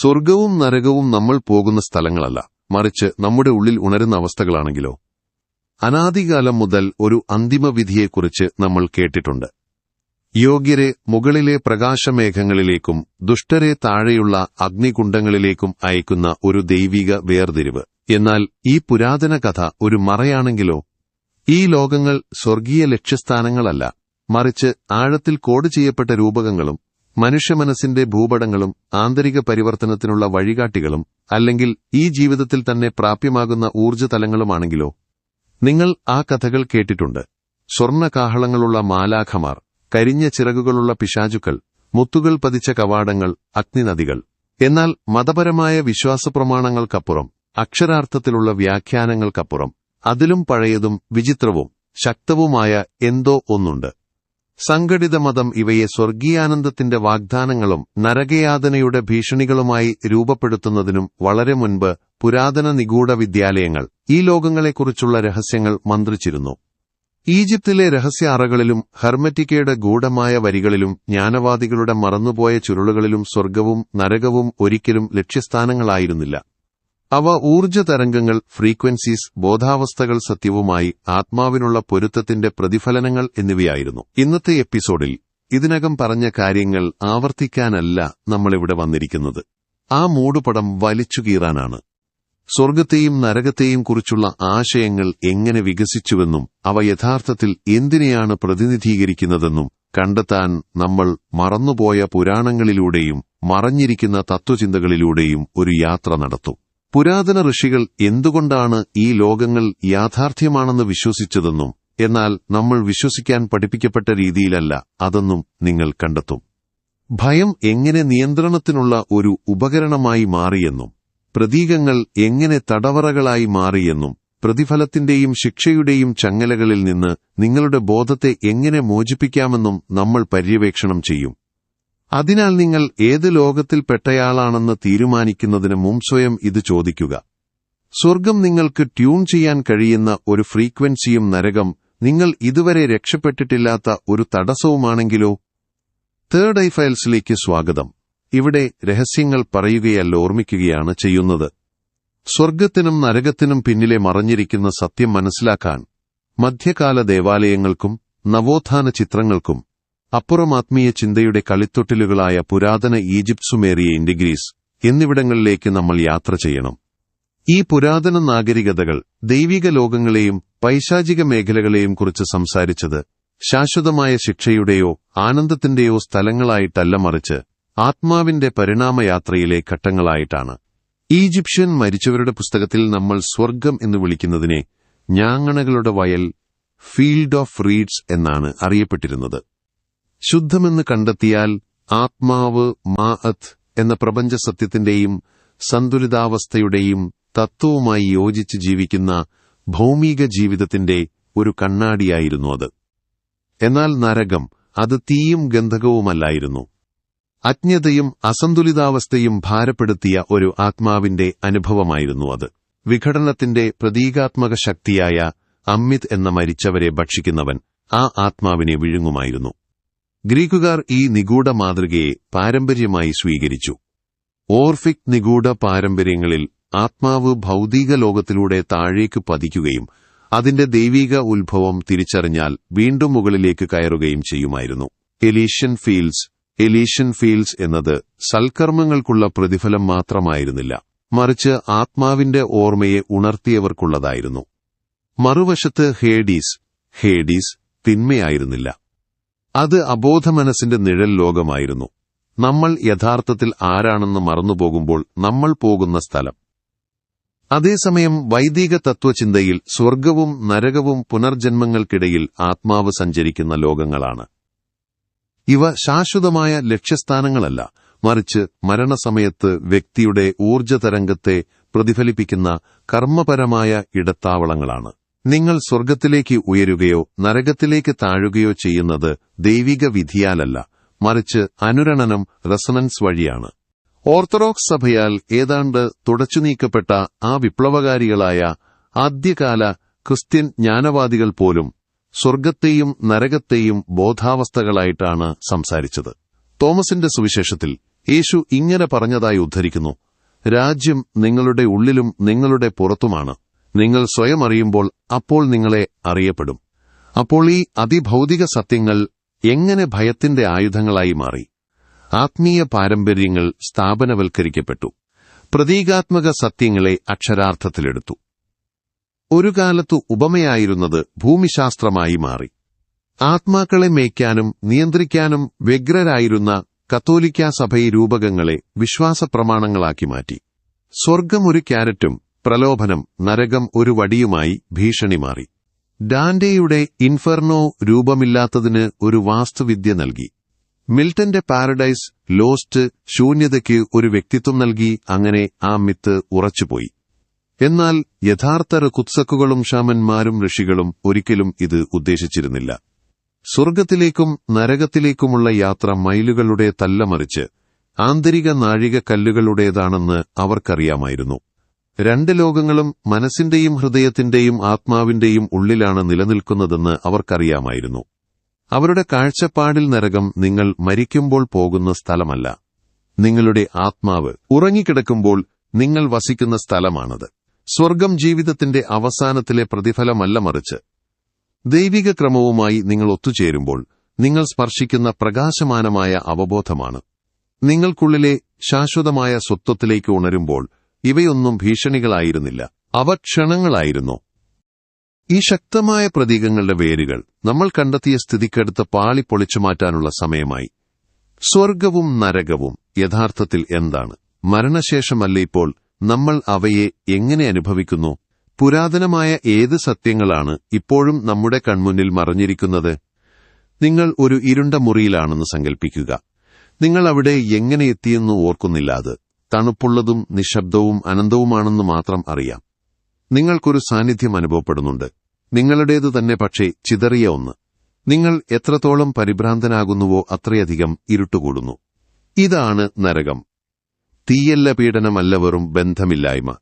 സ്വർഗവും നരകവും നമ്മൾ പോകുന്ന സ്ഥലങ്ങളല്ല മറിച്ച് നമ്മുടെ ഉള്ളിൽ ഉണരുന്ന അവസ്ഥകളാണെങ്കിലോ. അനാദികാലം മുതൽ ഒരു അന്തിമവിധിയെക്കുറിച്ച് നമ്മൾ കേട്ടിട്ടുണ്ട്. യോഗ്യരെ മുകളിലെ പ്രകാശമേഘങ്ങളിലേക്കും ദുഷ്ടരെ താഴെയുള്ള അഗ്നികുണ്ഡങ്ങളിലേക്കും അയക്കുന്ന ഒരു ദൈവിക വേർതിരിവ്. എന്നാൽ ഈ പുരാതന കഥ ഒരു മറയാണെങ്കിലോ? ഈ ലോകങ്ങൾ സ്വർഗീയ ലക്ഷ്യസ്ഥാനങ്ങളല്ല മറിച്ച് ആഴത്തിൽ കോഡ് ചെയ്യപ്പെട്ട രൂപകങ്ങളും മനുഷ്യമനസ്സിന്റെ ഭൂപടങ്ങളും ആന്തരിക പരിവർത്തനത്തിനുള്ള വഴികാട്ടികളും അല്ലെങ്കിൽ ഈ ജീവിതത്തിൽ തന്നെ പ്രാപ്യമാകുന്ന ഊർജതലങ്ങളുമാണെങ്കിലോ? നിങ്ങൾ ആ കഥകൾ കേട്ടിട്ടുണ്ട്. സ്വർണകാഹളങ്ങളുള്ള മാലാഖമാർ കരിഞ്ഞ ചിറകുകളുള്ള പിശാചുക്കൾ മുത്തുകൾ പതിച്ച കവാടങ്ങൾ അഗ്നിനദികൾ. എന്നാൽ മതപരമായ വിശ്വാസപ്രമാണങ്ങൾക്കപ്പുറം അക്ഷരാർത്ഥത്തിലുള്ള വ്യാഖ്യാനങ്ങൾക്കപ്പുറം അതിലും പഴയതും വിചിത്രവും ശക്തവുമായ എന്തോ ഒന്നുണ്ട്. സംഘടിത മതം ഇവയെ സ്വർഗീയാനന്ദത്തിന്റെ വാഗ്ദാനങ്ങളും നരകയാതനയുടെ ഭീഷണികളുമായി രൂപപ്പെടുത്തുന്നതിനും വളരെ മുൻപ് പുരാതന നിഗൂഢ വിദ്യാലയങ്ങൾ ഈ ലോകങ്ങളെക്കുറിച്ചുള്ള രഹസ്യങ്ങൾ മന്ത്രിച്ചിരുന്നു. ഈജിപ്തിലെ രഹസ്യ അറകളിലും ഹെർമറ്റിക്കയുടെ ഗൂഢമായ വരികളിലും ജ്ഞാനവാദികളുടെ മറന്നുപോയ ചുരുളുകളിലും സ്വർഗവും നരകവും ഒരിക്കലും ലക്ഷ്യസ്ഥാനങ്ങളായിരുന്നില്ല. അവ ഊർജ തരംഗങ്ങൾ ഫ്രീക്വൻസീസ് ബോധാവസ്ഥകൾ സത്യവുമായി ആത്മാവിനുള്ള പൊരുത്തത്തിന്റെ പ്രതിഫലനങ്ങൾ എന്നിവയായിരുന്നു. ഇന്നത്തെ എപ്പിസോഡിൽ ഇതിനകം പറഞ്ഞ കാര്യങ്ങൾ ആവർത്തിക്കാനല്ല നമ്മളിവിടെ വന്നിരിക്കുന്നത്. ആ മൂടുപടം വലിച്ചുകീറാനാണ് സ്വർഗത്തെയും നരകത്തെയും കുറിച്ചുള്ള ആശയങ്ങൾ എങ്ങനെ വികസിച്ചുവെന്നും അവ യഥാർത്ഥത്തിൽ എന്തിനെയാണ് പ്രതിനിധീകരിക്കുന്നതെന്നും കണ്ടെത്താൻ നമ്മൾ മറന്നുപോയ പുരാണങ്ങളിലൂടെയും മറഞ്ഞിരിക്കുന്ന തത്വചിന്തകളിലൂടെയും ഒരു യാത്ര നടത്തും. പുരാതന ഋഷികൾ എന്തുകൊണ്ടാണ് ഈ ലോകങ്ങൾ യാഥാർത്ഥ്യമാണെന്ന് വിശ്വസിച്ചതെന്നും എന്നാൽ നമ്മൾ വിശ്വസിക്കാൻ പഠിപ്പിക്കപ്പെട്ട രീതിയിലല്ല അതെന്നും നിങ്ങൾ കണ്ടെത്തും. ഭയം എങ്ങനെ നിയന്ത്രണത്തിനുള്ള ഒരു ഉപകരണമായി മാറിയെന്നും പ്രതീകങ്ങൾ എങ്ങനെ തടവറകളായി മാറിയെന്നും പ്രതിഫലത്തിന്റെയും ശിക്ഷയുടെയും ചങ്ങലകളിൽ നിന്ന് നിങ്ങളുടെ ബോധത്തെ എങ്ങനെ മോചിപ്പിക്കാമെന്നും നമ്മൾ പര്യവേക്ഷണം ചെയ്യും. അതിനാൽ നിങ്ങൾ ഏത് ലോകത്തിൽപ്പെട്ടയാളാണെന്ന് തീരുമാനിക്കുന്നതിന് മുമ്പ് സ്വയം ഇത് ചോദിക്കുക. സ്വർഗം നിങ്ങൾക്ക് ട്യൂൺ ചെയ്യാൻ കഴിയുന്ന ഒരു ഫ്രീക്വൻസിയും നരകം നിങ്ങൾ ഇതുവരെ രക്ഷപ്പെട്ടിട്ടില്ലാത്ത ഒരു തടസ്സവുമാണെങ്കിലോ? തേർഡ് ഐ ഫയൽസിലേക്ക് സ്വാഗതം. ഇവിടെ രഹസ്യങ്ങൾ പറയുകയല്ല ഓർമ്മിക്കുകയാണ് ചെയ്യുന്നത്. സ്വർഗത്തിനും നരകത്തിനും പിന്നിലെ മറഞ്ഞിരിക്കുന്ന സത്യം മനസ്സിലാക്കാൻ മധ്യകാല ദേവാലയങ്ങൾക്കും നവോത്ഥാന ചിത്രങ്ങൾക്കും അപ്പുറം ആത്മീയ ചിന്തയുടെ കളിത്തൊട്ടിലുകളായ പുരാതന ഈജിപ്ത് സുമേറിയ ഇൻഡിഗ്രീസ് എന്നിവിടങ്ങളിലേക്ക് നമ്മൾ യാത്ര ചെയ്യണം. ഈ പുരാതന നാഗരികതകൾ ദൈവിക ലോകങ്ങളെയും പൈശാചിക മേഖലകളെയും കുറിച്ച് സംസാരിച്ചത് ശാശ്വതമായ ശിക്ഷയുടെയോ ആനന്ദത്തിന്റെയോ സ്ഥലങ്ങളായിട്ടല്ല മറിച്ച് ആത്മാവിന്റെ പരിണാമയാത്രയിലെ ഘട്ടങ്ങളായിട്ടാണ്. ഈജിപ്ഷ്യൻ മരിച്ചവരുടെ പുസ്തകത്തിൽ നമ്മൾ സ്വർഗം എന്ന് വിളിക്കുന്നതിനെ ഞാങ്ങണകളുടെ വയൽ ഫീൽഡ് ഓഫ് റീഡ്സ് എന്നാണ് അറിയപ്പെട്ടിരുന്നത്. ശുദ്ധമെന്ന് കണ്ടെത്തിയാൽ ആത്മാവ് മാഅത്ത് എന്ന പ്രപഞ്ച സത്യത്തിന്റെയും സന്തുലിതാവസ്ഥയുടെയും തത്വവുമായി യോജിച്ച് ജീവിക്കുന്ന ഭൗമിക ജീവിതത്തിന്റെ ഒരു കണ്ണാടിയായിരുന്നു അത്. എന്നാൽ നരകം അത് തീയും ഗന്ധകവുമല്ലായിരുന്നു. അജ്ഞതയും അസന്തുലിതാവസ്ഥയും ഭാരപ്പെടുത്തിയ ഒരു ആത്മാവിന്റെ അനുഭവമായിരുന്നു അത്. വിഘടനത്തിന്റെ പ്രതീകാത്മക ശക്തിയായ അമ്മിത് എന്ന മരിച്ചവരെ ഭക്ഷിക്കുന്നവൻ ആ ആത്മാവിനെ വിഴുങ്ങുമായിരുന്നു. ഗ്രീക്കുകാർ ഈ നിഗൂഢ മാതൃകയെ പാരമ്പര്യമായി സ്വീകരിച്ചു. ഓർഫിക് നിഗൂഢ പാരമ്പര്യങ്ങളിൽ ആത്മാവ് ഭൗതിക ലോകത്തിലൂടെ താഴേക്ക് പതിക്കുകയും അതിന്റെ ദൈവിക ഉത്ഭവം തിരിച്ചറിഞ്ഞാൽ വീണ്ടും മുകളിലേക്ക് കയറുകയും ചെയ്യുമായിരുന്നു. എലീഷ്യൻ ഫീൽഡ്സ് എലീഷ്യൻ ഫീൽഡ്സ് എന്നത് സൽക്കർമ്മങ്ങൾക്കുള്ള പ്രതിഫലം മാത്രമായിരുന്നില്ല. മറിച്ച് ആത്മാവിന്റെ ഓർമ്മയെ ഉണർത്തിയവർക്കുള്ളതായിരുന്നു. മറുവശത്ത് ഹേഡീസ് ഹേഡീസ് തിന്മയായിരുന്നില്ല. അത് അബോധമനസ്സിന്റെ നിഴൽ ലോകമായിരുന്നു. നമ്മൾ യഥാർത്ഥത്തിൽ ആരാണെന്ന് മറന്നുപോകുമ്പോൾ നമ്മൾ പോകുന്ന സ്ഥലം. അതേസമയം വൈദിക തത്വചിന്തയിൽ സ്വർഗവും നരകവും പുനർജന്മങ്ങൾക്കിടയിൽ ആത്മാവ് സഞ്ചരിക്കുന്ന ലോകങ്ങളാണ്. ഇവ ശാശ്വതമായ ലക്ഷ്യസ്ഥാനങ്ങളല്ല മറിച്ച് മരണസമയത്ത് വ്യക്തിയുടെ ഊർജതരംഗത്തെ പ്രതിഫലിപ്പിക്കുന്ന കർമ്മപരമായ ഇടത്താവളങ്ങളാണ്. നിങ്ങൾ സ്വർഗത്തിലേക്ക് ഉയരുകയോ നരകത്തിലേക്ക് താഴുകയോ ചെയ്യുന്നത് ദൈവിക വിധിയാലല്ല. മറിച്ച് അനുരണനം റെസണൻസ് വഴിയാണ്. ഓർത്തഡോക്സ് സഭയാൽ ഏതാണ്ട് തുടച്ചുനീക്കപ്പെട്ട ആ വിപ്ലവകാരികളായ ആദ്യകാല ക്രിസ്ത്യൻ ജ്ഞാനവാദികൾ പോലും സ്വർഗത്തെയും നരകത്തെയും ബോധാവസ്ഥകളായിട്ടാണ് സംസാരിച്ചത്. തോമസിന്റെ സുവിശേഷത്തിൽ യേശു ഇങ്ങനെ പറഞ്ഞതായി ഉദ്ധരിക്കുന്നു രാജ്യം നിങ്ങളുടെ ഉള്ളിലും നിങ്ങളുടെ പുറത്തുമാണ്. നിങ്ങൾ സ്വയം അറിയുമ്പോൾ അപ്പോൾ നിങ്ങളെ അറിയപ്പെടും. അപ്പോൾ ഈ അതിഭൗതിക സത്യങ്ങൾ എങ്ങനെ ഭയത്തിന്റെ ആയുധങ്ങളായി മാറി? ആത്മീയ പാരമ്പര്യങ്ങൾ സ്ഥാപനവൽക്കരിക്കപ്പെട്ടു. പ്രതീകാത്മക സത്യങ്ങളെ അക്ഷരാർത്ഥത്തിലെടുത്തു. ഒരു കാലത്തു ഉപമയായിരുന്നത് ഭൂമിശാസ്ത്രമായി മാറി. ആത്മാക്കളെ മേയ്ക്കാനും നിയന്ത്രിക്കാനും വ്യഗ്രരായിരുന്ന കത്തോലിക്ക സഭയി രൂപകങ്ങളെ വിശ്വാസ പ്രമാണങ്ങളാക്കി മാറ്റി. സ്വർഗം ഒരു ക്യാരറ്റും പ്രലോഭനം നരകം ഒരു വടിയുമായി ഭീഷണി മാറി. ഡാൻഡേയുടെ ഇൻഫെർണോ രൂപമില്ലാത്തതിന് ഒരു വാസ്തുവിദ്യ നൽകി. മിൽട്ടന്റെ പാരഡൈസ് ലോസ്റ്റ് ശൂന്യതയ്ക്ക് ഒരു വ്യക്തിത്വം നൽകി അങ്ങനെ ആ മിത്ത് ഉറച്ചുപോയി. എന്നാൽ യഥാർത്ഥ കുത്സക്കുകളും ഷാമന്മാരും ഋഷികളും ഒരിക്കലും ഇത് ഉദ്ദേശിച്ചിരുന്നില്ല. സ്വർഗത്തിലേക്കും നരകത്തിലേക്കുമുള്ള യാത്ര മൈലുകളുടെ തല്ലമറിച്ച് ആന്തരിക നാഴികക്കല്ലുകളുടേതാണെന്ന് അവർക്കറിയാമായിരുന്നു. രണ്ട് ലോകങ്ങളും മനസ്സിന്റെയും ഹൃദയത്തിന്റെയും ആത്മാവിന്റെയും ഉള്ളിലാണ് നിലനിൽക്കുന്നതെന്ന് അവർക്കറിയാമായിരുന്നു. അവരുടെ കാഴ്ചപ്പാടിൽ നരകം നിങ്ങൾ മരിക്കുമ്പോൾ പോകുന്ന സ്ഥലമല്ല. നിങ്ങളുടെ ആത്മാവ് ഉറങ്ങിക്കിടക്കുമ്പോൾ നിങ്ങൾ വസിക്കുന്ന സ്ഥലമാണത്. സ്വർഗം ജീവിതത്തിന്റെ അവസാനത്തിലെ പ്രതിഫലമല്ല മറിച്ച്. ദൈവിക ക്രമവുമായി നിങ്ങൾ ഒത്തുചേരുമ്പോൾ നിങ്ങൾ സ്പർശിക്കുന്ന പ്രകാശമാനമായ അവബോധമാണ്. നിങ്ങൾക്കുള്ളിലെ ശാശ്വതമായ സ്വത്വത്തിലേക്ക് ഉണരുമ്പോൾ ഇവയൊന്നും ഭീഷണികളായിരുന്നില്ല. അവ ക്ഷണങ്ങളായിരുന്നു. ഈ ശക്തമായ പ്രതീകങ്ങളുടെ വേരുകൾ നമ്മൾ കണ്ടെത്തിയ സ്ഥിതിക്കടുത്ത് പാളി പൊളിച്ചു മാറ്റാനുള്ള സമയമായി. സ്വർഗവും നരകവും യഥാർത്ഥത്തിൽ എന്താണ്? മരണശേഷമല്ല ഇപ്പോൾ നമ്മൾ അവയെ എങ്ങനെ അനുഭവിക്കുന്നു? പുരാതനമായ ഏത് സത്യങ്ങളാണ് ഇപ്പോഴും നമ്മുടെ കൺമുന്നിൽ മറഞ്ഞിരിക്കുന്നത്? നിങ്ങൾ ഒരു ഇരുണ്ട മുറിയിലാണെന്ന് സങ്കൽപ്പിക്കുക. നിങ്ങൾ അവിടെ എങ്ങനെ എത്തിയെന്ന് ഓർക്കുന്നില്ല അത്. തണുപ്പുള്ളതും നിശബ്ദവും അനന്തവുമാണെന്ന് മാത്രം അറിയാം. നിങ്ങൾക്കൊരു സാന്നിധ്യം അനുഭവപ്പെടുന്നുണ്ട്. നിങ്ങളുടേത് തന്നെ പക്ഷേ ചിതറിയ ഒന്ന്. നിങ്ങൾ എത്രത്തോളം പരിഭ്രാന്തനാകുന്നുവോ അത്രയധികം ഇരുട്ടുകൂടുന്നു. ഇതാണ് നരകം. തീയല്ല പീഡനമല്ല വെറും ബന്ധമില്ലായ്മ.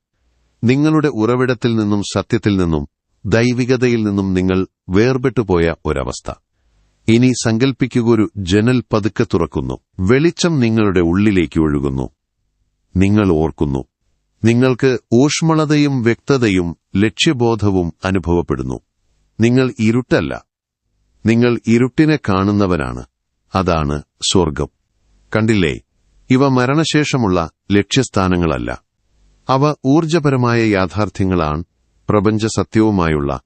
നിങ്ങളുടെ ഉറവിടത്തിൽ നിന്നും സത്യത്തിൽ നിന്നും ദൈവികതയിൽ നിന്നും നിങ്ങൾ വേർപെട്ടുപോയ ഒരവസ്ഥ. ഇനി സങ്കൽപ്പിക്കുക ഒരു ജനൽ പതുക്കെ തുറക്കുന്നു. വെളിച്ചം നിങ്ങളുടെ ഉള്ളിലേക്ക് ഒഴുകുന്നു. നിങ്ങൾ ഓർക്കുന്നു. നിങ്ങൾക്ക് ഊഷ്മളതയും വ്യക്തതയും ലക്ഷ്യബോധവും അനുഭവപ്പെടുന്നു. നിങ്ങൾ ഇരുട്ടല്ല. നിങ്ങൾ ഇരുട്ടിനെ കാണുന്നവനാണ് അതാണ് സ്വർഗം കണ്ടില്ലേ? ഇവ മരണശേഷമുള്ള ലക്ഷ്യസ്ഥാനങ്ങളല്ല. അവ ഊർജപരമായ യാഥാർത്ഥ്യങ്ങളാണ്. പ്രപഞ്ച സത്യവുമായുള്ള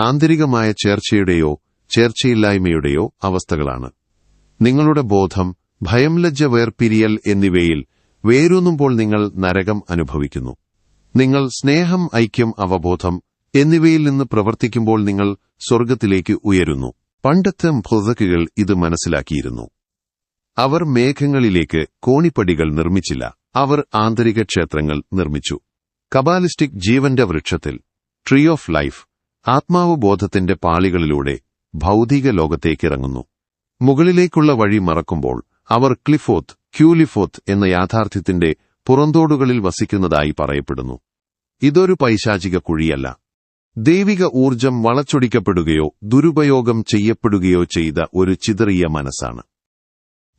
ആന്തരികമായ ചേർച്ചയുടെയോ ചേർച്ചയില്ലായ്മയുടെയോ അവസ്ഥകളാണ്. നിങ്ങളുടെ ബോധം ഭയം ലജ്ജ വേർപിരിയൽ എന്നിവയിൽ വേരൂന്നുമ്പോൾ നിങ്ങൾ നരകം അനുഭവിക്കുന്നു. നിങ്ങൾ സ്നേഹം ഐക്യം അവബോധം എന്നിവയിൽ നിന്ന് പ്രവർത്തിക്കുമ്പോൾ നിങ്ങൾ സ്വർഗത്തിലേക്ക് ഉയരുന്നു. പണ്ടത്തെ ഭുതക്കുകൾ ഇത് മനസ്സിലാക്കിയിരുന്നു. അവർ മേഘങ്ങളിലേക്ക് കോണിപ്പടികൾ നിർമ്മിച്ചില്ല. അവർ ആന്തരിക ക്ഷേത്രങ്ങൾ നിർമ്മിച്ചു. കബാലിസ്റ്റിക് ജീവന്റെ വൃക്ഷത്തിൽ ട്രീ ഓഫ് ലൈഫ് ആത്മാവ് ബോധത്തിന്റെ പാളികളിലൂടെ ഭൗതിക ലോകത്തേക്കിറങ്ങുന്നു മുകളിലേക്കുള്ള വഴി മറക്കുമ്പോൾ അവർ ക്ലിഫോത്ത് ക്യൂലിഫോത്ത് എന്ന യാഥാർത്ഥ്യത്തിന്റെ പുറന്തോടുകളിൽ വസിക്കുന്നതായി പറയപ്പെടുന്നു. ഇതൊരു പൈശാചിക കുഴിയല്ല. ദൈവിക ഊർജം വളച്ചൊടിക്കപ്പെടുകയോ ദുരുപയോഗം ചെയ്യപ്പെടുകയോ ചെയ്ത ഒരു ചിതറിയ മനസ്സാണ്.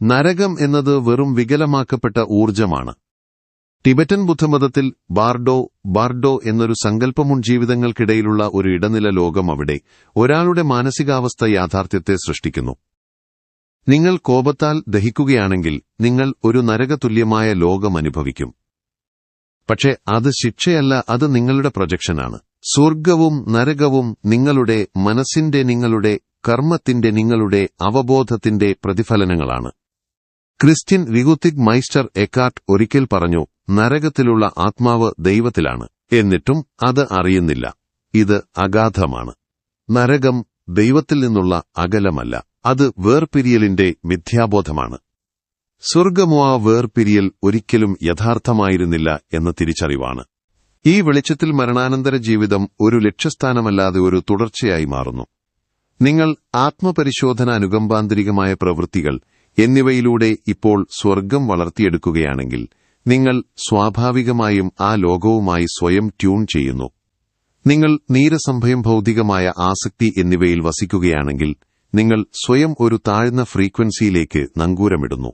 നരകം എന്നത് വെറും വികലമാക്കപ്പെട്ട ഊർജമാണ് ടിബറ്റൻ ബുദ്ധമതത്തിൽ ബാർഡോ ബാർഡോ എന്നൊരു സങ്കല്പമുൺ ജീവിതങ്ങൾക്കിടയിലുള്ള ഒരു ഇടനില ലോകം അവിടെ ഒരാളുടെ മാനസികാവസ്ഥ യാഥാർത്ഥ്യത്തെ സൃഷ്ടിക്കുന്നു. നിങ്ങൾ കോപത്താൽ ദഹിക്കുകയാണെങ്കിൽ നിങ്ങൾ ഒരു നരകതുല്യമായ ലോകം അനുഭവിക്കും. പക്ഷെ അത് ശിക്ഷയല്ല അത് നിങ്ങളുടെ പ്രൊജക്ഷനാണ്. സ്വർഗവും നരകവും നിങ്ങളുടെ മനസ്സിന്റെ നിങ്ങളുടെ കർമ്മത്തിന്റെ നിങ്ങളുടെ അവബോധത്തിന്റെ പ്രതിഫലനങ്ങളാണ്. ക്രിസ്ത്യൻ വികുത്തിക് മൈസ്റ്റർ എക്കാർട്ട് ഒരിക്കൽ പറഞ്ഞു നരകത്തിലുള്ള ആത്മാവ് ദൈവത്തിലാണ്. എന്നിട്ടും അത് അറിയുന്നില്ല. ഇത് അഗാധമാണ്. നരകം ദൈവത്തിൽ നിന്നുള്ള അകലമല്ല. അത് വേർപിരിയലിന്റെ മിഥ്യാബോധമാണ്. സ്വർഗമോ ആ വേർപിരിയൽ ഒരിക്കലും യഥാർത്ഥമായിരുന്നില്ല എന്ന തിരിച്ചറിവാണ്. ഈ വെളിച്ചത്തിൽ മരണാനന്തര ജീവിതം ഒരു ലക്ഷ്യസ്ഥാനമല്ലാതെ ഒരു തുടർച്ചയായി മാറുന്നു. നിങ്ങൾ ആത്മപരിശോധന അനുകമ്പാന്തരികമായ പ്രവൃത്തികൾ എന്നിവയിലൂടെ ഇപ്പോൾ സ്വർഗം വളർത്തിയെടുക്കുകയാണെങ്കിൽ നിങ്ങൾ സ്വാഭാവികമായും ആ ലോകവുമായി സ്വയം ട്യൂൺ ചെയ്യുന്നു. നിങ്ങൾ നീരസംഭയം ഭൗതികമായ ആസക്തി എന്നിവയിൽ വസിക്കുകയാണെങ്കിൽ നിങ്ങൾ സ്വയം ഒരു താഴ്ന്ന ഫ്രീക്വൻസിയിലേക്ക് നങ്കൂരമിടുന്നു.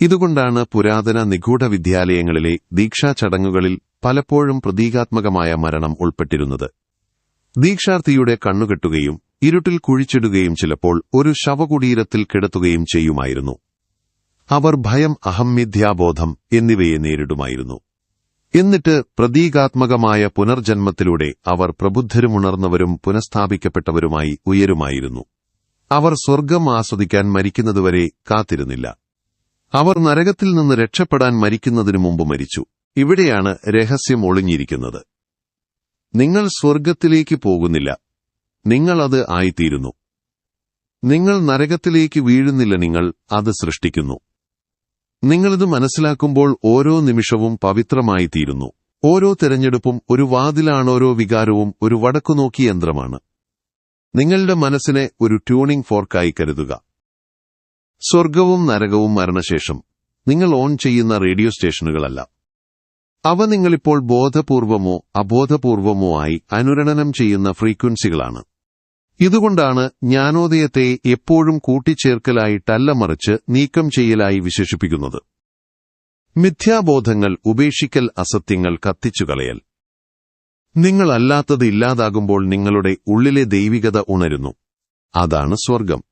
ഇതുകൊണ്ടാണ് പുരാതന നിഗൂഢ വിദ്യാലയങ്ങളിലെ ദീക്ഷാ ചടങ്ങുകളിൽ പലപ്പോഴും പ്രതീകാത്മകമായ മരണം ഉൾപ്പെട്ടിരുന്നത്. ദീക്ഷാർത്ഥിയുടെ കണ്ണുകെട്ടുകയും ഇരുട്ടിൽ കുഴിച്ചിടുകയും ചിലപ്പോൾ ഒരു ശവകുടീരത്തിൽ കിടത്തുകയും ചെയ്യുമായിരുന്നു. അവർ ഭയം അഹംമിഥ്യാബോധം എന്നിവയെ നേരിടുമായിരുന്നു. എന്നിട്ട് പ്രതീകാത്മകമായ പുനർജന്മത്തിലൂടെ അവർ പ്രബുദ്ധരുമുണർന്നവരും പുനഃസ്ഥാപിക്കപ്പെട്ടവരുമായി ഉയരുമായിരുന്നു. അവർ സ്വർഗം ആസ്വദിക്കാൻ മരിക്കുന്നതുവരെ കാത്തിരുന്നില്ല. അവർ നരകത്തിൽ നിന്ന് രക്ഷപ്പെടാൻ മരിക്കുന്നതിനു മുമ്പ് മരിച്ചു. ഇവിടെയാണ് രഹസ്യം ഒളിഞ്ഞിരിക്കുന്നത്. നിങ്ങൾ സ്വർഗത്തിലേക്ക് പോകുന്നില്ല. നിങ്ങൾ അത് ആയിത്തീരുന്നു. നിങ്ങൾ നരകത്തിലേക്ക് വീഴുന്നില്ല. നിങ്ങൾ അത് സൃഷ്ടിക്കുന്നു. നിങ്ങളിത് മനസ്സിലാക്കുമ്പോൾ ഓരോ നിമിഷവും പവിത്രമായി തീരുന്നു ഓരോ തിരഞ്ഞെടുപ്പും ഒരു വാതിലാണോരോ വികാരവും ഒരു വടക്കുനോക്കി യന്ത്രമാണ്. നിങ്ങളുടെ മനസ്സിനെ ഒരു ട്യൂണിംഗ് ഫോർക്കായി കരുതുക. സ്വർഗവും നരകവും മരണശേഷം നിങ്ങൾ ഓൺ ചെയ്യുന്ന റേഡിയോ സ്റ്റേഷനുകളല്ല. അവ നിങ്ങളിപ്പോൾ ബോധപൂർവമോ അബോധപൂർവമോ ആയി അനുരണനം ചെയ്യുന്ന ഫ്രീക്വൻസികളാണ്. ഇതുകൊണ്ടാണ് ജ്ഞാനോദയത്തെ എപ്പോഴും കൂട്ടിച്ചേർക്കലായിട്ടല്ല മറിച്ച് നീക്കം ചെയ്യലായി വിശേഷിപ്പിക്കുന്നത്. മിഥ്യാബോധങ്ങൾ ഉപേക്ഷിക്കൽ അസത്യങ്ങൾ കത്തിച്ചുകളയൽ. നിങ്ങളല്ലാത്തത് ഇല്ലാതാകുമ്പോൾ നിങ്ങളുടെ ഉള്ളിലെ ദൈവികത ഉണരുന്നു. അതാണ് സ്വർഗം.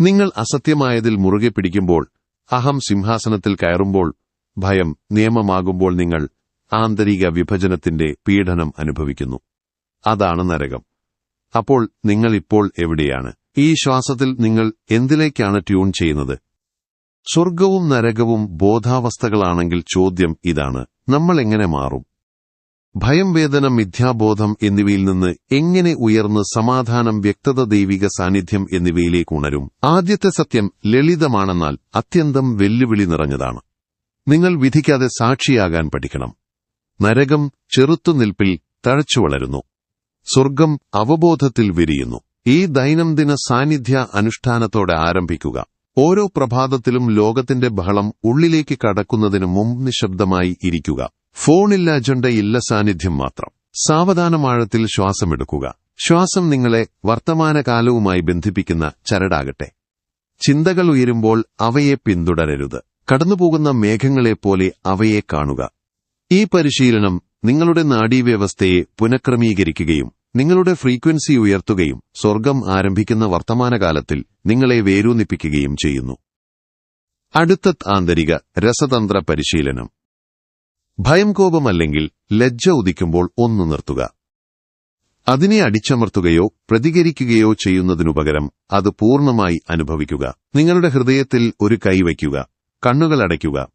നിങ്ങൾ അസത്യമായതിൽ മുറുകെ പിടിക്കുമ്പോൾ അഹം സിംഹാസനത്തിൽ കയറുമ്പോൾ ഭയം നിയമമാകുമ്പോൾ നിങ്ങൾ ആന്തരിക വിഭജനത്തിന്റെ പീഡനം അനുഭവിക്കുന്നു. അതാണ് നരകം. അപ്പോൾ നിങ്ങൾ ഇപ്പോൾ എവിടെയാണ്? ഈ ശ്വാസത്തിൽ നിങ്ങൾ എന്തിലേക്കാണ് ട്യൂൺ ചെയ്യുന്നത്? സ്വർഗവും നരകവും ബോധാവസ്ഥകളാണെങ്കിൽ ചോദ്യം ഇതാണ്. നമ്മൾ എങ്ങനെ മാറും? ഭയം വേദന മിഥ്യാബോധം എന്നിവയിൽ നിന്ന് എങ്ങനെ ഉയർന്ന് സമാധാനം വ്യക്തത ദൈവിക സാന്നിധ്യം എന്നിവയിലേക്ക് ഉണരും? ആദ്യത്തെ സത്യം ലളിതമാണെന്നാൽ അത്യന്തം വെല്ലുവിളി നിറഞ്ഞതാണ്. നിങ്ങൾ വിധിക്കാതെ സാക്ഷിയാകാൻ പഠിക്കണം. നരകം ചെറുത്തുനിൽപ്പിൽ തഴച്ചു വളരുന്നു. സ്വർഗം അവബോധത്തിൽ വിരിയുന്നു. ഈ ദൈനംദിന സാന്നിധ്യ അനുഷ്ഠാനത്തോടെ ആരംഭിക്കുക. ഓരോ പ്രഭാതത്തിലും ലോകത്തിന്റെ ബഹളം ഉള്ളിലേക്ക് കടക്കുന്നതിന് മുമ്പ് നിശബ്ദമായി ഇരിക്കുക. ഫോണില്ല അജണ്ടയില്ല സാന്നിധ്യം മാത്രം. സാവധാനമാഴത്തിൽ ശ്വാസമെടുക്കുക. ശ്വാസം നിങ്ങളെ വർത്തമാനകാലവുമായി ബന്ധിപ്പിക്കുന്ന ചരടാകട്ടെ. ചിന്തകൾ ഉയരുമ്പോൾ അവയെ പിന്തുടരരുത്. കടന്നുപോകുന്ന മേഘങ്ങളെപ്പോലെ അവയെ കാണുക. ഈ പരിശീലനം നിങ്ങളുടെ നാഡീവ്യവസ്ഥയെ പുനഃക്രമീകരിക്കുകയും നിങ്ങളുടെ ഫ്രീക്വൻസി ഉയർത്തുകയും സ്വർഗം ആരംഭിക്കുന്ന വർത്തമാനകാലത്തിൽ നിങ്ങളെ വേരൂന്നിപ്പിക്കുകയും ചെയ്യുന്നു. അടുത്ത ആന്തരിക രസതന്ത്ര പരിശീലനം. ഭയം കോപമല്ലെങ്കിൽ ലജ്ജ ഉദിക്കുമ്പോൾ ഒന്നു നിർത്തുക. അതിനെ അടിച്ചമർത്തുകയോ പ്രതികരിക്കുകയോ ചെയ്യുന്നതിനുപകരം അത് പൂർണമായി അനുഭവിക്കുക. നിങ്ങളുടെ ഹൃദയത്തിൽ ഒരു കൈവയ്ക്കുക കണ്ണുകൾ അടയ്ക്കുക.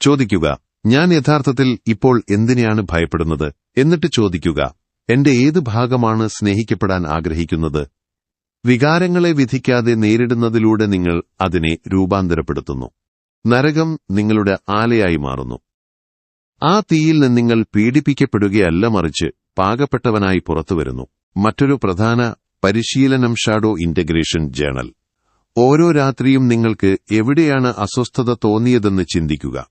ചോദിക്കുക ഞാൻ യഥാർത്ഥത്തിൽ ഇപ്പോൾ എന്തിനെയാണ് ഭയപ്പെടുന്നത്? എന്നിട്ട് ചോദിക്കുക എന്റെ ഏത് ഭാഗമാണ് സ്നേഹിക്കപ്പെടാൻ ആഗ്രഹിക്കുന്നത്? വികാരങ്ങളെ വിധിക്കാതെ നേരിടുന്നതിലൂടെ നിങ്ങൾ അതിനെ രൂപാന്തരപ്പെടുത്തുന്നു. നരകം നിങ്ങളുടെ ആലയായി മാറുന്നു. ആ തീയിൽ നിന്ന് നിങ്ങൾ പീഡിപ്പിക്കപ്പെടുകയല്ല മറിച്ച് പാകപ്പെട്ടവനായി പുറത്തുവരുന്നു. മറ്റൊരു പ്രധാന പരിശീലനം ഷാഡോ ഇന്റഗ്രേഷൻ ജേണൽ. ഓരോ രാത്രിയും നിങ്ങൾക്ക് എവിടെയാണ് അസ്വസ്ഥത തോന്നിയതെന്ന് ചിന്തിക്കുക.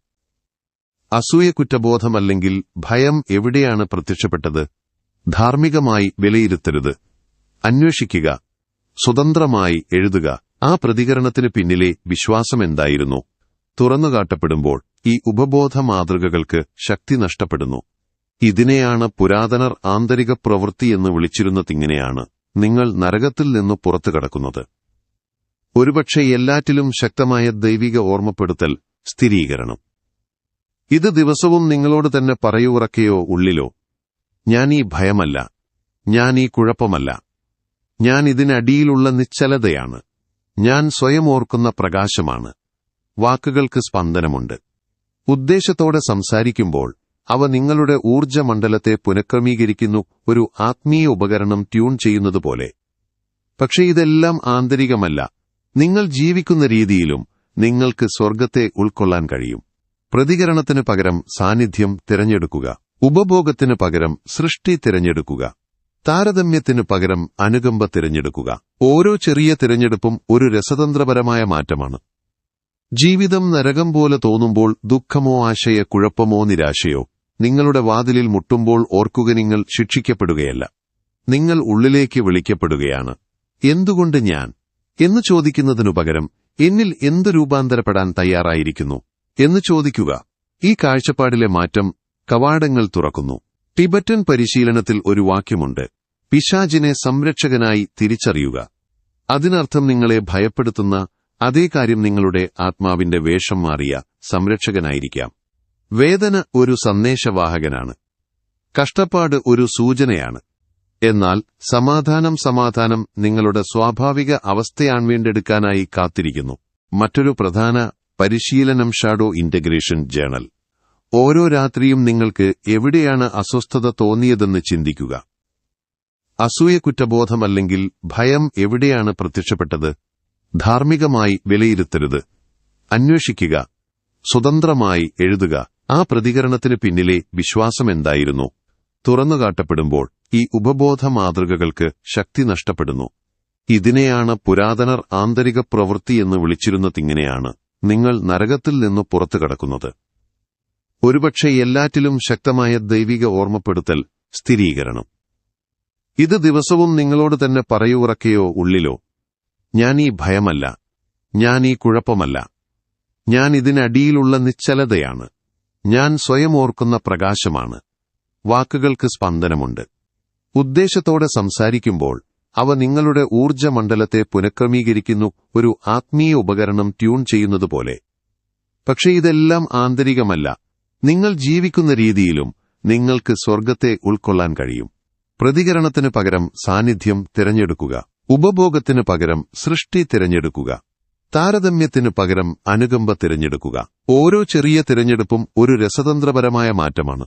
അസൂയ കുറ്റബോധമല്ലെങ്കിൽ ഭയം എവിടെയാണ് പ്രത്യക്ഷപ്പെട്ടത്? ധാർമ്മികമായി വിലയിരുത്തരുത്. അന്വേഷിക്കുക. സ്വതന്ത്രമായി എഴുതുക. ആ പ്രതികരണത്തിന് പിന്നിലെ വിശ്വാസം എന്തായിരുന്നു? തുറന്നുകാട്ടപ്പെടുമ്പോൾ ഈ ഉപബോധ മാതൃകകൾക്ക് ശക്തി നഷ്ടപ്പെടുന്നു. ഇതിനെയാണ് പുരാതനർ ആന്തരിക പ്രവൃത്തി എന്ന് വിളിച്ചിരുന്നതിങ്ങനെയാണ് നിങ്ങൾ നരകത്തിൽ നിന്ന് പുറത്തു കടക്കുന്നത്. ഒരുപക്ഷെ എല്ലാറ്റിലും ശക്തമായ ദൈവിക ഓർമ്മപ്പെടുത്തൽ സ്ഥിരീകരണം. ഇത് ദിവസവും നിങ്ങളോട് തന്നെ പറയുറക്കയോ ഉള്ളിലോ. ഞാൻ ഈ ഭയമല്ല. ഞാൻ ഈ കുഴപ്പമല്ല. ഞാൻ ഇതിനടിയിലുള്ള നിശ്ചലതയാണ്. ഞാൻ സ്വയം ഓർക്കുന്ന പ്രകാശമാണ്. വാക്കുകൾക്ക് സ്പന്ദനമുണ്ട്. ഉദ്ദേശത്തോടെ സംസാരിക്കുമ്പോൾ അവ നിങ്ങളുടെ ഊർജമണ്ഡലത്തെ പുനഃക്രമീകരിക്കുന്നു ഒരു ആത്മീയ ഉപകരണം ട്യൂൺ ചെയ്യുന്നതുപോലെ. പക്ഷേ ഇതെല്ലാം ആന്തരികമല്ല. നിങ്ങൾ ജീവിക്കുന്ന രീതിയിലും നിങ്ങൾക്ക് സ്വർഗത്തെ ഉൾക്കൊള്ളാൻ കഴിയും. പ്രതികരണത്തിന് പകരം സാന്നിധ്യം തിരഞ്ഞെടുക്കുക. ഉപഭോഗത്തിന് പകരം സൃഷ്ടി തിരഞ്ഞെടുക്കുക. താരതമ്യത്തിന് പകരം അനുകമ്പ തിരഞ്ഞെടുക്കുക. ഓരോ ചെറിയ തിരഞ്ഞെടുപ്പും ഒരു രസതന്ത്രപരമായ മാറ്റമാണ്. ജീവിതം നരകം പോലെ തോന്നുമ്പോൾ ദുഃഖമോ ആശയ കുഴപ്പമോ നിരാശയോ നിങ്ങളുടെ വാതിലിൽ മുട്ടുമ്പോൾ ഓർക്കുക നിങ്ങൾ ശിക്ഷിക്കപ്പെടുകയല്ല. നിങ്ങൾ ഉള്ളിലേക്ക് വിളിക്കപ്പെടുകയാണ്. എന്തുകൊണ്ട് ഞാൻ? എന്ന് ചോദിക്കുന്നതിനു പകരം എന്നിൽ എന്ത് രൂപാന്തരപ്പെടാൻ തയ്യാറായിരിക്കുന്നു? എന്ന് ചോദിക്കുക. ഈ കാഴ്ചപ്പാടിലെ മാറ്റം കവാടങ്ങൾ തുറക്കുന്നു. ടിബറ്റൻ പരിശീലനത്തിൽ ഒരു വാക്യമുണ്ട്. പിശാജിനെ സംരക്ഷകനായി തിരിച്ചറിയുക. അതിനർത്ഥം നിങ്ങളെ ഭയപ്പെടുത്തുന്ന അതേ കാര്യം നിങ്ങളുടെ ആത്മാവിന്റെ വേഷം മാറിയ സംരക്ഷകനായിരിക്കാം. വേദന ഒരു സന്ദേശവാഹകനാണ്. കഷ്ടപ്പാട് ഒരു സൂചനയാണ്. എന്നാൽ സമാധാനം സമാധാനം നിങ്ങളുടെ സ്വാഭാവിക അവസ്ഥയാൻ വീണ്ടെടുക്കാനായി കാത്തിരിക്കുന്നു. മറ്റൊരു പ്രധാന പരിശീലനം ഷാഡോ ഇന്റഗ്രേഷൻ ജേണൽ. ഓരോ രാത്രിയും നിങ്ങൾക്ക് എവിടെയാണ് അസ്വസ്ഥത തോന്നിയതെന്ന് ചിന്തിക്കുക. അസൂയ കുറ്റബോധമല്ലെങ്കിൽ ഭയം എവിടെയാണ് പ്രത്യക്ഷപ്പെട്ടത്? ധാർമ്മികമായി വിലയിരുത്തരുത്. അന്വേഷിക്കുക. സ്വതന്ത്രമായി എഴുതുക. ആ പ്രതികരണത്തിന് പിന്നിലെ വിശ്വാസം എന്തായിരുന്നു? തുറന്നുകാട്ടപ്പെടുമ്പോൾ ഈ ഉപബോധ മാതൃകകൾക്ക് ശക്തി നഷ്ടപ്പെടുന്നു. ഇതിനെയാണ് പുരാതനർ ആന്തരിക പ്രവൃത്തി എന്ന് വിളിച്ചിരുന്നതിങ്ങനെയാണ് നിങ്ങൾ നരകത്തിൽ നിന്ന് പുറത്തു കടക്കുന്നത്. ഒരുപക്ഷെ എല്ലാറ്റിലും ശക്തമായ ദൈവിക ഓർമ്മപ്പെടുത്തൽ സ്ഥിരീകരണം. ഇത് ദിവസവും നിങ്ങളോട് തന്നെ പറയൂറക്കയോ ഉള്ളിലോ? ഞാൻ ഈ ഭയമല്ല. ഞാൻ ഈ കുഴപ്പമല്ല. ഞാൻ ഇതിനടിയിലുള്ള നിശ്ചലതയാണ്. ഞാൻ സ്വയം ഓർക്കുന്ന പ്രകാശമാണ്. വാക്കുകൾക്ക് സ്പന്ദനമുണ്ട്. ഉദ്ദേശത്തോടെ സംസാരിക്കുമ്പോൾ അവ നിങ്ങളുടെ ഊർജമണ്ഡലത്തെ പുനഃക്രമീകരിക്കുന്നു ഒരു ആത്മീയ ഉപകരണം ട്യൂൺ ചെയ്യുന്നതുപോലെ. പക്ഷേ ഇതെല്ലാം ആന്തരികമല്ല. നിങ്ങൾ ജീവിക്കുന്ന രീതിയിലും നിങ്ങൾക്ക് സ്വർഗത്തെ ഉൾക്കൊള്ളാൻ കഴിയും. പ്രതികരണത്തിന് പകരം സാന്നിധ്യം തിരഞ്ഞെടുക്കുക. ഉപഭോഗത്തിന് പകരം സൃഷ്ടി തിരഞ്ഞെടുക്കുക. താരതമ്യത്തിന് പകരം അനുകമ്പ തിരഞ്ഞെടുക്കുക. ഓരോ ചെറിയ തിരഞ്ഞെടുപ്പും ഒരു രസതന്ത്രപരമായ മാറ്റമാണ്.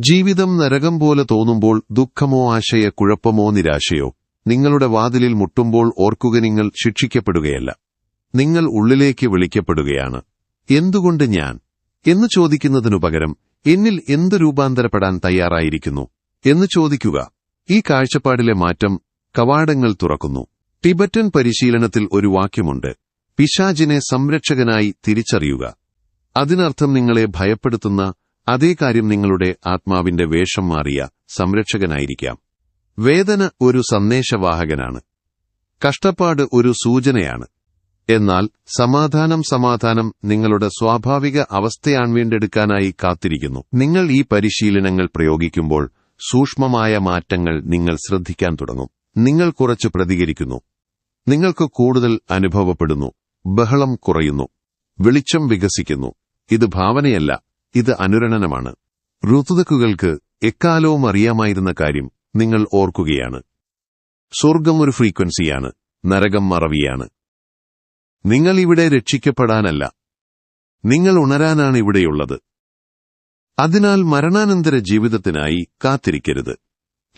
ജീവിതം നരകം പോലെ തോന്നുമ്പോൾ ദുഃഖമോ ആശയ കുഴപ്പമോ നിരാശയോ നിങ്ങളുടെ വാതിലിൽ മുട്ടുമ്പോൾ ഓർക്കുക നിങ്ങൾ ശിക്ഷിക്കപ്പെടുകയല്ല. നിങ്ങൾ ഉള്ളിലേക്ക് വിളിക്കപ്പെടുകയാണ്. എന്തുകൊണ്ട് ഞാൻ? എന്ന് ചോദിക്കുന്നതിനു പകരം എന്നിൽ എന്ത് രൂപാന്തരപ്പെടാൻ തയ്യാറായിരിക്കുന്നു? എന്ന് ചോദിക്കുക. ഈ കാഴ്ചപ്പാടിലെ മാറ്റം കവാടങ്ങൾ തുറക്കുന്നു. ടിബറ്റൻ പരിശീലനത്തിൽ ഒരു വാക്യമുണ്ട്. പിശാജിനെ സംരക്ഷകനായി തിരിച്ചറിയുക. അതിനർത്ഥം നിങ്ങളെ ഭയപ്പെടുത്തുന്ന അതേ കാര്യം നിങ്ങളുടെ ആത്മാവിന്റെ വേഷം മാറിയ സംരക്ഷകനായിരിക്കാം. വേദന ഒരു സന്ദേശവാഹകനാണ്. കഷ്ടപ്പാട് ഒരു സൂചനയാണ്. എന്നാൽ സമാധാനം സമാധാനം നിങ്ങളുടെ സ്വാഭാവിക അവസ്ഥയാൻ വീണ്ടെടുക്കാനായി കാത്തിരിക്കുന്നു. നിങ്ങൾ ഈ പരിശീലനങ്ങൾ പ്രയോഗിക്കുമ്പോൾ സൂക്ഷ്മമായ മാറ്റങ്ങൾ നിങ്ങൾ ശ്രദ്ധിക്കാൻ തുടങ്ങും. നിങ്ങൾ കുറച്ച് പ്രതികരിക്കുന്നു. നിങ്ങൾക്ക് കൂടുതൽ അനുഭവപ്പെടുന്നു. ബഹളം കുറയുന്നു. വെളിച്ചം വികസിക്കുന്നു. ഇത് ഭാവനയല്ല ഇത് അനുരണനമാണ്. ഋതുതക്കുകൾക്ക് എക്കാലവും അറിയാമായിരുന്ന കാര്യം നിങ്ങൾ ഓർക്കുകയാണ്. സ്വർഗം ഒരു ഫ്രീക്വൻസിയാണ് നരകം മറവിയാണ്. നിങ്ങൾ ഇവിടെ രക്ഷിക്കപ്പെടാനല്ല. നിങ്ങൾ ഉണരാനാണ് ഇവിടെയുള്ളത്. അതിനാൽ മരണാനന്തര ജീവിതത്തിനായി കാത്തിരിക്കരുത്.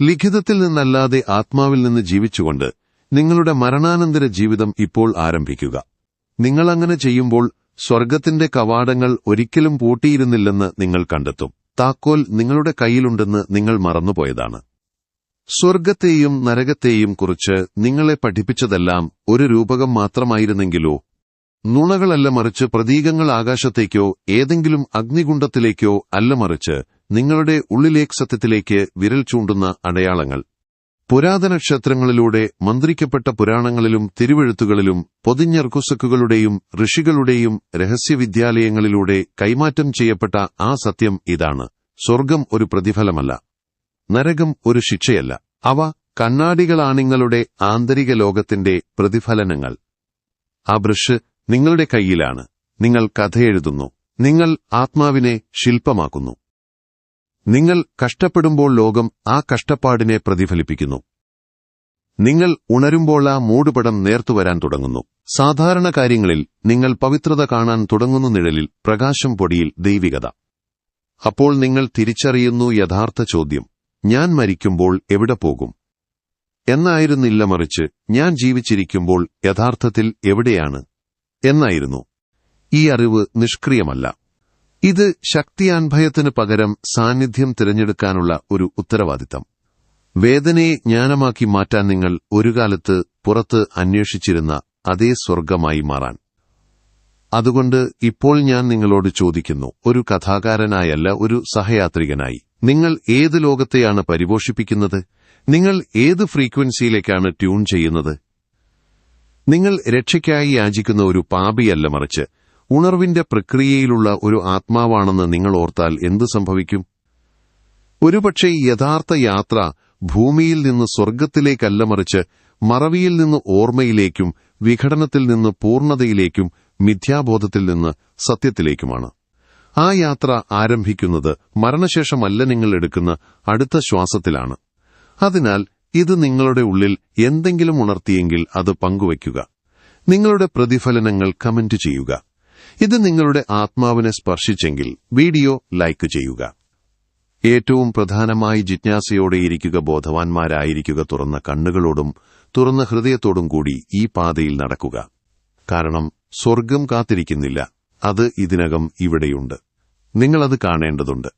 ലിഖിതത്തിൽ നിന്നല്ലാതെ ആത്മാവിൽ നിന്ന് ജീവിച്ചുകൊണ്ട് നിങ്ങളുടെ മരണാനന്തര ജീവിതം ഇപ്പോൾ ആരംഭിക്കുക. നിങ്ങൾ അങ്ങനെ ചെയ്യുമ്പോൾ സ്വർഗത്തിന്റെ കവാടങ്ങൾ ഒരിക്കലും പൂട്ടിയിരുന്നില്ലെന്ന് നിങ്ങൾ കണ്ടെത്തും. താക്കോൽ നിങ്ങളുടെ കയ്യിലുണ്ടെന്ന് നിങ്ങൾ മറന്നുപോയതാണ്. സ്വർഗത്തെയും നരകത്തെയും കുറിച്ച് നിങ്ങളെ പഠിപ്പിച്ചതെല്ലാം ഒരു രൂപകം മാത്രമായിരുന്നെങ്കിലോ നുണകളല്ല മറിച്ച് പ്രതീകങ്ങൾ ആകാശത്തേക്കോ ഏതെങ്കിലും അഗ്നികുണ്ഡത്തിലേക്കോ അല്ല മറിച്ച് നിങ്ങളുടെ ഉള്ളിലേക്ക് സത്യത്തിലേക്ക് വിരൽ ചൂണ്ടുന്ന അടയാളങ്ങൾ. പുരാതന ക്ഷേത്രങ്ങളിലൂടെ മന്ത്രിക്കപ്പെട്ട പുരാണങ്ങളിലും തിരുവെഴുത്തുകളിലും പൊതിഞ്ഞ കുസക്കുകളുടെയും ഋഷികളുടെയും രഹസ്യവിദ്യാലയങ്ങളിലൂടെ കൈമാറ്റം ചെയ്യപ്പെട്ട ആ സത്യം ഇതാണ്. സ്വർഗം ഒരു പ്രതിഫലമല്ല. നരകം ഒരു ശിക്ഷയല്ല. അവ കണ്ണാടികളാണിങ്ങളുടെ ആന്തരിക ലോകത്തിന്റെ പ്രതിഫലനങ്ങൾ. ആ ബ്രഷ് നിങ്ങളുടെ കയ്യിലാണ്. നിങ്ങൾ കഥയെഴുതുന്നു. നിങ്ങൾ ആത്മാവിനെ ശില്പമാക്കുന്നു. നിങ്ങൾ കഷ്ടപ്പെടുമ്പോൾ ലോകം ആ കഷ്ടപ്പാടിനെ പ്രതിഫലിപ്പിക്കുന്നു. നിങ്ങൾ ഉണരുമ്പോൾ ആ മൂടുപടം നേർത്തുവരാൻ തുടങ്ങുന്നു. സാധാരണ കാര്യങ്ങളിൽ നിങ്ങൾ പവിത്രത കാണാൻ തുടങ്ങുന്ന നിഴലിൽ പ്രകാശം പൊടിയിൽ ദൈവികത. അപ്പോൾ നിങ്ങൾ തിരിച്ചറിയുന്നു യഥാർത്ഥ ചോദ്യം. ഞാൻ മരിക്കുമ്പോൾ എവിടെ പോകും? എന്നായിരുന്നില്ല മറിച്ച് ഞാൻ ജീവിച്ചിരിക്കുമ്പോൾ യഥാർത്ഥത്തിൽ എവിടെയാണ്? എന്നായിരുന്നു. ഈ അറിവ് നിഷ്ക്രിയമല്ല. ഇത് ശക്തിയാൻഭയത്തിന് പകരം സാന്നിധ്യം തിരഞ്ഞെടുക്കാനുള്ള ഒരു ഉത്തരവാദിത്തം. വേദനയെ ജ്ഞാനമാക്കി മാറ്റാൻ നിങ്ങൾ ഒരു കാലത്ത് പുറത്ത് അന്വേഷിച്ചിരുന്ന അതേ സ്വർഗമായി മാറാൻ. അതുകൊണ്ട് ഇപ്പോൾ ഞാൻ നിങ്ങളോട് ചോദിക്കുന്നു ഒരു കഥാകാരനായല്ല ഒരു സഹയാത്രികനായി. നിങ്ങൾ ഏത് ലോകത്തെയാണ് പരിപോഷിപ്പിക്കുന്നത്? നിങ്ങൾ ഏത് ഫ്രീക്വൻസിയിലേക്കാണ് ട്യൂൺ ചെയ്യുന്നത്? നിങ്ങൾ രക്ഷയ്ക്കായി യാചിക്കുന്ന ഒരു പാപിയല്ല മറിച്ച് ഉണർവിന്റെ പ്രക്രിയയിലുള്ള ഒരു ആത്മാവാണെന്ന് നിങ്ങൾ ഓർത്താൽ എന്ത് സംഭവിക്കും? ഒരുപക്ഷെ യഥാർത്ഥ യാത്ര ഭൂമിയിൽ നിന്ന് സ്വർഗത്തിലേക്കല്ല മറിച്ച് മറവിയിൽ നിന്ന് ഓർമ്മയിലേക്കും വിഘടനത്തിൽ നിന്ന് പൂർണതയിലേക്കും മിഥ്യാബോധത്തിൽ നിന്ന് സത്യത്തിലേക്കുമാണ്. ആ യാത്ര ആരംഭിക്കുന്നത് മരണശേഷമല്ല നിങ്ങൾ എടുക്കുന്ന അടുത്ത ശ്വാസത്തിലാണ്. അതിനാൽ ഇത് നിങ്ങളുടെ ഉള്ളിൽ എന്തെങ്കിലും ഉണർത്തിയെങ്കിൽ അത് പങ്കുവയ്ക്കുക. നിങ്ങളുടെ പ്രതിഫലനങ്ങൾ കമന്റ് ചെയ്യുക. ഇത് നിങ്ങളുടെ ആത്മാവിനെ സ്പർശിച്ചെങ്കിൽ വീഡിയോ ലൈക്ക് ചെയ്യുക. ഏറ്റവും പ്രധാനമായി ജിജ്ഞാസയോടെ ഇരിക്കുക ബോധവാന്മാരായിരിക്കുക തുറന്ന കണ്ണുകളോടും തുറന്ന ഹൃദയത്തോടും കൂടി ഈ പാതയിൽ നടക്കുക. കാരണം സ്വർഗം കാത്തിരിക്കുന്നില്ല. അത് ഇതിനകം ഇവിടെയുണ്ട്. നിങ്ങളത് കാണേണ്ടതുണ്ട്.